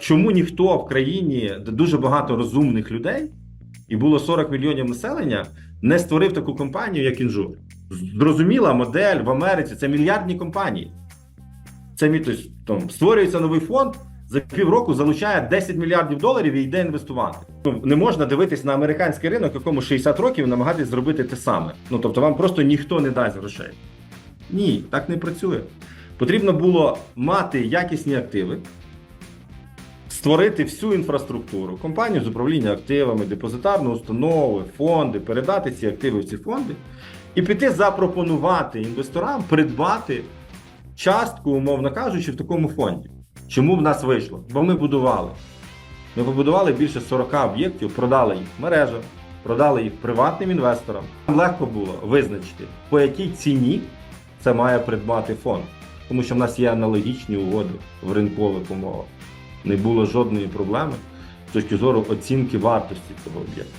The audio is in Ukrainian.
Чому ніхто в країні, де дуже багато розумних людей, і було 40 мільйонів населення, не створив таку компанію, як Інжур? Зрозуміла модель в Америці це мільярдні компанії. Це тобто, там, створюється новий фонд, за півроку залучає 10 мільярдів доларів і йде інвестувати. Ну, не можна дивитись на американський ринок, якому 60 років намагатись зробити те саме. Ну тобто вам просто ніхто не дасть грошей. Ні, так не працює. Потрібно було мати якісні активи, створити всю інфраструктуру, компанію з управління активами, депозитарну установу, фонди, передати ці активи в ці фонди і піти запропонувати інвесторам придбати частку, умовно кажучи, в такому фонді. Чому в нас вийшло? Бо ми будували. Ми побудували більше 40 об'єктів, продали їх мережам, продали їх приватним інвесторам. Нам легко було визначити, по якій ціні це має придбати фонд. Тому що в нас є аналогічні угоди в ринкових умовах. Не було жодної проблеми з точки зору оцінки вартості цього об'єкту.